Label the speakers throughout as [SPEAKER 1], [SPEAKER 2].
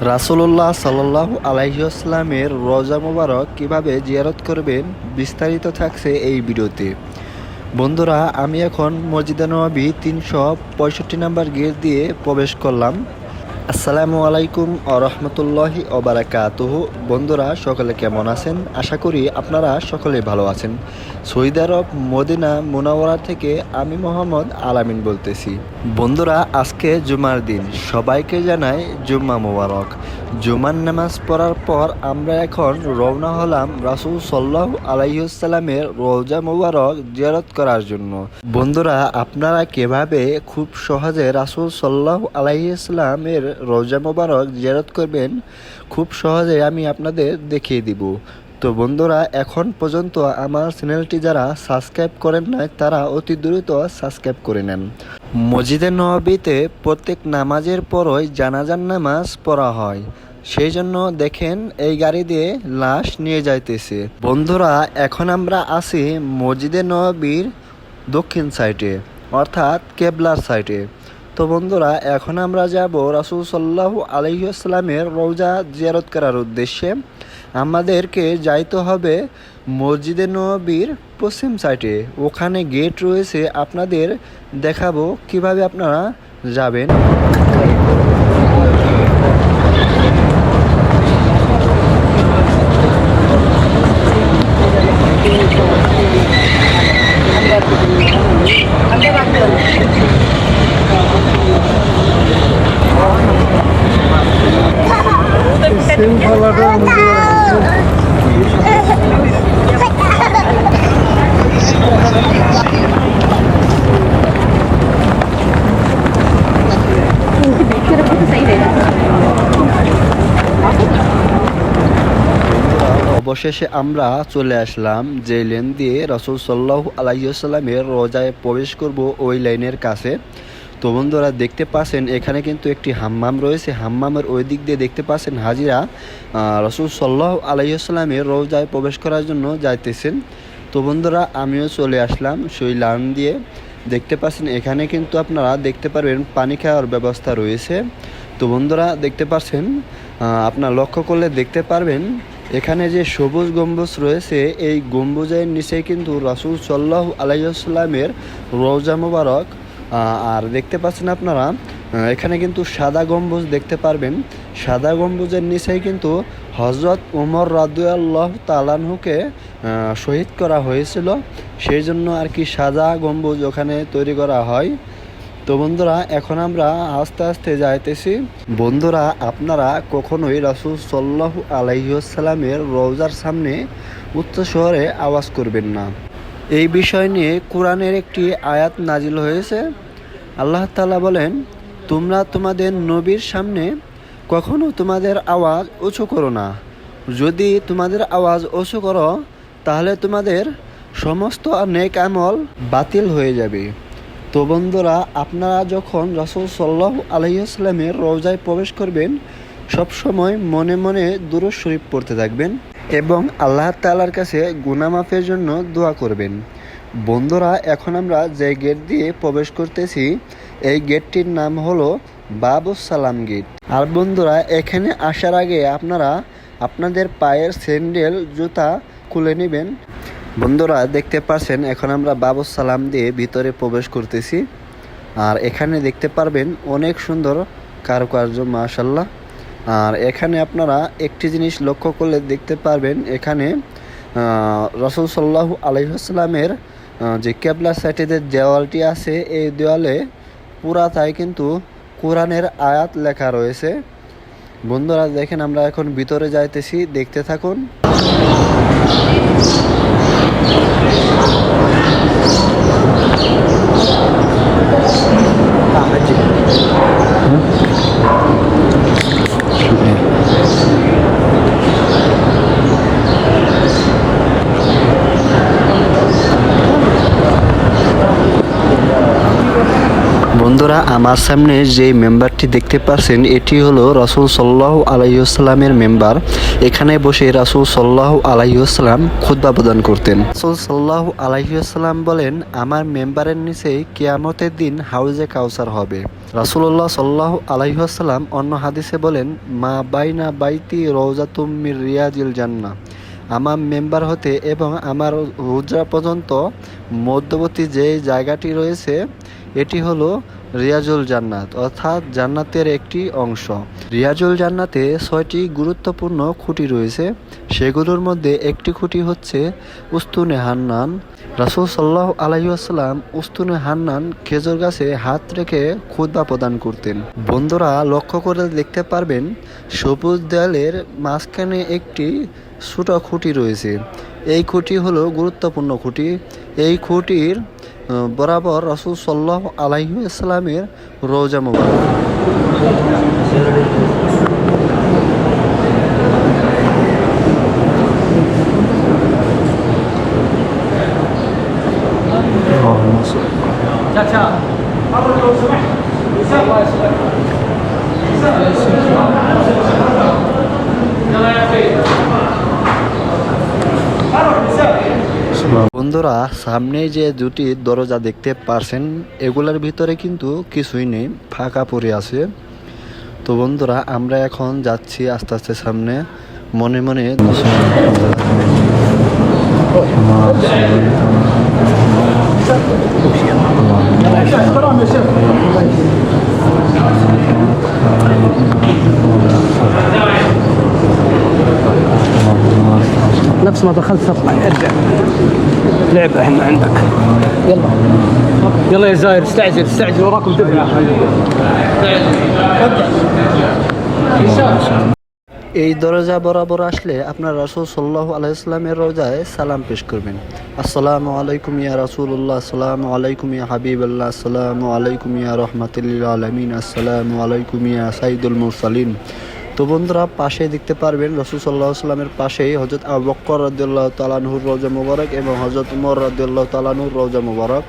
[SPEAKER 1] রাসুল্লাহ সাল্লাহ আলাইসলামের রোজা মুবারক কীভাবে জিয়ারত করবেন বিস্তারিত থাকছে এই ভিডিওতে। বন্ধুরা, আমি এখন মসজিদে নবী তিনশো পঁয়ষট্টি নাম্বার গেট দিয়ে প্রবেশ করলাম। আসসালামু আলাইকুম ও রহমতুল্লাহি ওবারাকাতুহ বন্ধুরা, সকলে কেমন আছেন? আশা করি আপনারা সকলে ভালো আছেন। সৌদি আরব মদিনা মুনাওয়ারা থেকে আমি মোহাম্মদ আলামিন বলতেছি। বন্ধুরা, আজকে জুমার দিন। সবাইকে জানাই জুম্মা মোবারক। জুমার নামাজ পড়ার পর আমরা এখন রওনা হলাম রাসুল সাল্লাহ আলাইসাল্লামের রোজা মোবারক জিয়ারত করার জন্য। বন্ধুরা, আপনারা কীভাবে খুব সহজে রাসুল সাল্লাহ আলাইসাল্লামের রোজা মোবারক জিয়ারত করবেন, খুব সহজে আমি আপনাদের দেখিয়ে দিব। তো বন্ধুরা, এখন পর্যন্ত আমার চ্যানেলটি যারা সাবস্ক্রাইব করেন নাই, তারা অতি দ্রুত সাবস্ক্রাইব করে নেন। মসজিদে নবাবিতে প্রত্যেক নামাজের পরই জানাজান নামাজ পড়া হয়। সেই জন্য দেখেন এই গাড়ি দিয়ে লাশ নিয়ে যাইতেছে। বন্ধুরা, এখন আমরা আছি মসজিদে নবীর দক্ষিণ সাইডে, অর্থাৎ কেবলার সাইডে। তো বন্ধুরা, এখন আমরা যাব রাসুল সাল্লাহ আলহিউসলামের রৌজা জিয়ারত করার উদ্দেশ্যে। আমাদেরকে যাইতে হবে মসজিদে নবীর পশ্চিম সাইডে। ওখানে গেট রয়েছে, আপনাদের দেখাবো কীভাবে আপনারা যাবেন। অবশেষে আমরা চলে আসলাম যে লেন দিয়ে রসুল সাল্লাহ আলাইসাল্লামের রোজায় প্রবেশ করব ওই লাইনের কাছে। তো বন্ধুরা, দেখতে পাচ্ছেন, এখানে কিন্তু একটি হাম্মাম রয়েছে। হাম্মামের ওই দিক দিয়ে দেখতে পাচ্ছেন হাজিরা রসুল সাল্লাহ আলাইসাল্লামের রোজায় প্রবেশ করার জন্য যাইতেছেন। তো বন্ধুরা, আমিও চলে আসলাম সেই লাইন দিয়ে। দেখতে পাচ্ছেন, এখানে কিন্তু আপনারা দেখতে পারবেন পানি খাওয়ার ব্যবস্থা রয়েছে। তো বন্ধুরা, দেখতে পাচ্ছেন আপনার লক্ষ্য করলে দেখতে পারবেন এখানে যে সবুজ গম্বুজ রয়েছে, এই গম্বুজের নিচে কিন্তু রাসুল সাল্লাহ আলাইসাল্লামের রোজা মুবারক। আর দেখতে পাচ্ছেন আপনারা এখানে কিন্তু সাদা গম্বুজ দেখতে পারবেন। সাদা গম্বুজের নিচেই কিন্তু হজরত উমর রাদুয়াল্লাহ তালানহুকে শহীদ করা হয়েছিল। সেই জন্য আর কি সাদা গম্বুজ ওখানে তৈরি করা হয়। তো বন্ধুরা, এখন আমরা আস্তে আস্তে যাইতেছি। বন্ধুরা, আপনারা কখনোই রাসুল সাল্লাহ আলাইসাল্লামের রোজার সামনে উচ্চ শহরে আওয়াজ করবেন না। এই বিষয় নিয়ে কোরআনের একটি আয়াত নাজিল হয়েছে। আল্লাহ তাআলা বলেন, তোমরা তোমাদের নবীর সামনে কখনো তোমাদের আওয়াজ উঁচু করো না। যদি তোমাদের আওয়াজ উঁচু করো, তাহলে তোমাদের সমস্ত নেক আমল বাতিল হয়ে যাবে। তো বন্ধুরা, আপনারা যখন রসুল সাল্লাহ আলহিহাস্লামের রোজায় প্রবেশ করবেন সবসময় মনে মনে দুরুদ শরীফ পড়তে থাকবেন এবং আল্লাহ তাআলার কাছে গুনামাফের জন্য দোয়া করবেন। বন্ধুরা, এখন আমরা যে গেট দিয়ে প্রবেশ করতেছি, এই গেটটির নাম হলো বাবু সালাম গেট। আর বন্ধুরা, এখানে আসার আগে আপনারা আপনাদের পায়ের স্যান্ডেল, জুতা খুলে নেবেন। বন্ধুরা, দেখতে পাচ্ছেন এখন আমরা বাবুস সালাম দিয়ে ভিতরে প্রবেশ করতেছি। আর এখানে দেখতে পারবেন, অনেক সুন্দর কারুকার্য মাশাল্লাহ আর এখানে আপনারা একটি জিনিস লক্ষ্য করলে দেখতে পারবেন, এখানে রসুল সাল্লাহ আলহিহাস্লামের যে কেবলা সাইটে যে দেওয়ালটি আছে, এই দেওয়ালে পুরাতাই কিন্তু কোরআনের আয়াত লেখা রয়েছে। বন্ধুরা, দেখেন আমরা এখন ভিতরে যাইতেছি, দেখতে থাকুন। বন্ধুরা আমার সামনে যে মেম্বারটি দেখতে পাচ্ছেন, এটি হলো রাসুল সাল্লাহ আলাইসাল্লামের মেম্বার। এখানে বসে রাসুল সাল্লাহ আলাইসাল্লাম খুদ্া প্রদান করতেন। রাসুল সাল্লাহ আলাইসাল্লাম বলেন, আমার মেম্বারের নিচেই কেয়ামতের দিন হাউজে কাউসার হবে। রাসুল্লাহ সাল্লাহ আলাইসাল্লাম অন্য হাদিসে বলেন, মা বাইনা বাইতি রৌজাতুম মির রিয়াজিল জান্না আমার মেম্বার হতে এবং আমার হুজরা পর্যন্ত মধ্যবর্তী যে জায়গাটি রয়েছে, এটি হলো রিয়াজুল জান্নাত, অর্থাৎ জান্নাতের একটি অংশ। রিয়াজুল জান্নাতে ছয়টি গুরুত্বপূর্ণ খুঁটি রয়েছে। সেগুলোর মধ্যে একটি খুঁটি হচ্ছে উস্তুনে হান্নান। রাসুল সাল্লাহ আলাইসাল্লাম উস্তুনে হান্নান খেজুর গাছে হাত রেখে খুদবা প্রদান করতেন। বন্ধুরা, লক্ষ্য করে দেখতে পারবেন, সবুজ দেয়ালের মাঝখানে একটি ছোট খুঁটি রয়েছে। এই খুঁটি হলো গুরুত্বপূর্ণ খুঁটি। এই খুঁটির বরাবর রাসুল সাল্লাহ আলাইসাল্লামের রোজা মুবারক। বন্ধুরা সামনে যে দুটি দরজা দেখতে পারছেন, এগুলোর ভিতরে কিন্তু কিছুই নেই, ফাঁকা পড়ে আছে। তো বন্ধুরা, আমরা এখন যাচ্ছি আস্তে আস্তে সামনে, মনে মনে
[SPEAKER 2] نفس ما دخلت تطلع ارجع لعبة هنا عندك يلا يلا يا زاير استعجل استعجل وراكم دفعة
[SPEAKER 1] এই দরজা বরাবর আসলে আপনার রাসুল সাল্লাহ আলাইসলামের রোজায় সালাম পেশ করবেন আসসালামু আলাইকুম ইয়া রাসুল্লাহ আসসালামু আলাইকুম ইয়া হাবিবাল্লাহ আসসালামু আলাইকুম ইয়া রহমাতুল্লিল আলমিন আসসালামু আলাইকুম ইয়া সাইদুল মুরসালিন তো বন্ধুরা পাশে দেখতে পারবেন রসুল সাল্লাহ আসলামের পাশেই হজরত আবু বক্কর রদুল্লাহ তালানহুর রোজা মুবারক এবং হজরত উমর রদুল্লাহ তালানহুর রোজা মুবারক।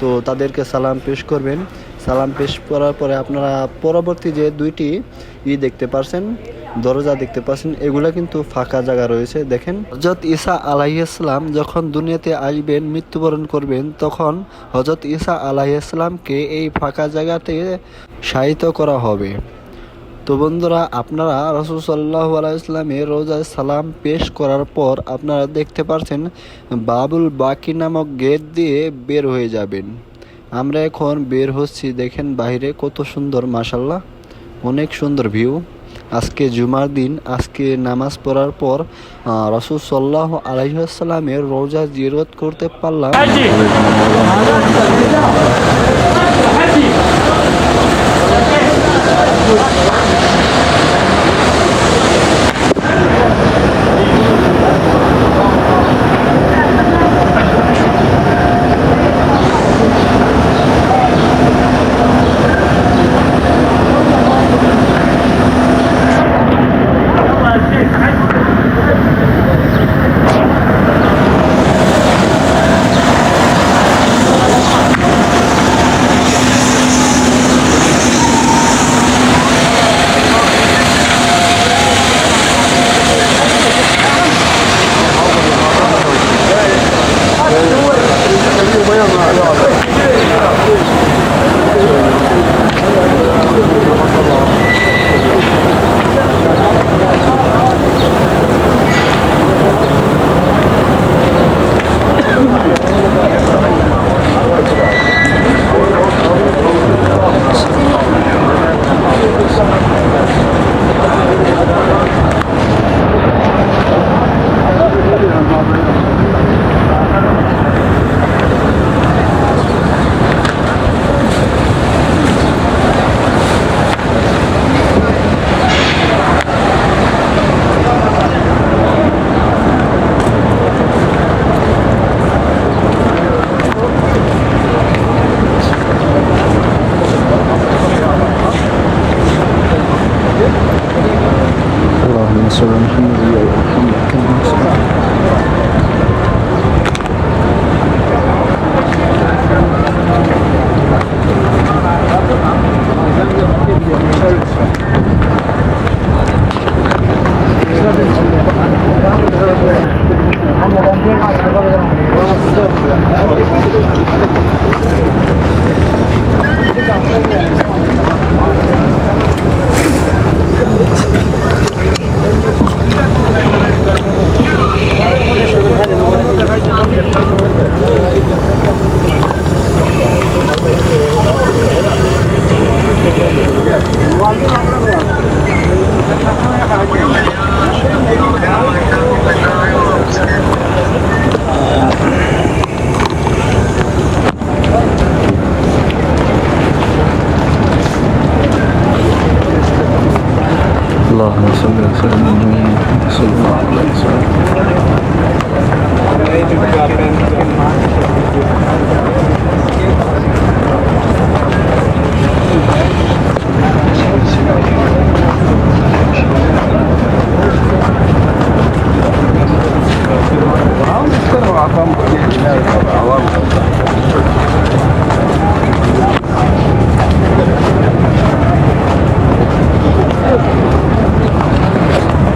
[SPEAKER 1] তো তাদেরকে সালাম পেশ করবেন। সালাম পেশ করার পরে আপনারা পরবর্তী যে দুইটি ই দেখতে পারছেন, দরজা দেখতে পাচ্ছেন এগুলা কিন্তু ফাঁকা জায়গা রয়েছে। দেখেন হজরত ঈসা আলাইসালাম যখন দুনিয়াতে আসবেন, মৃত্যুবরণ করবেন, তখন হজরত ঈসা আলাইসালামকে এই ফাঁকা জায়গাতে শায়িত করা হবে। তো বন্ধুরা, আপনারা রসুল সাল্লাহ আলাইসলামের রোজায় সালাম পেশ করার পর আপনারা দেখতে পাচ্ছেন বাবুল বাকি নামক গেট দিয়ে বের হয়ে যাবেন। আমরা এখন বের হচ্ছি, দেখেন বাইরে কত সুন্দর মাসাল্লাহ অনেক সুন্দর ভিউ। আজকে জুমার দিন, আজকে নামাজ পড়ার পর রসুল সাল্লাহ আলাইসাল্লামের রোজা জিরত করতে পারলাম। sobrang sobrang sobrang sobrang sobrang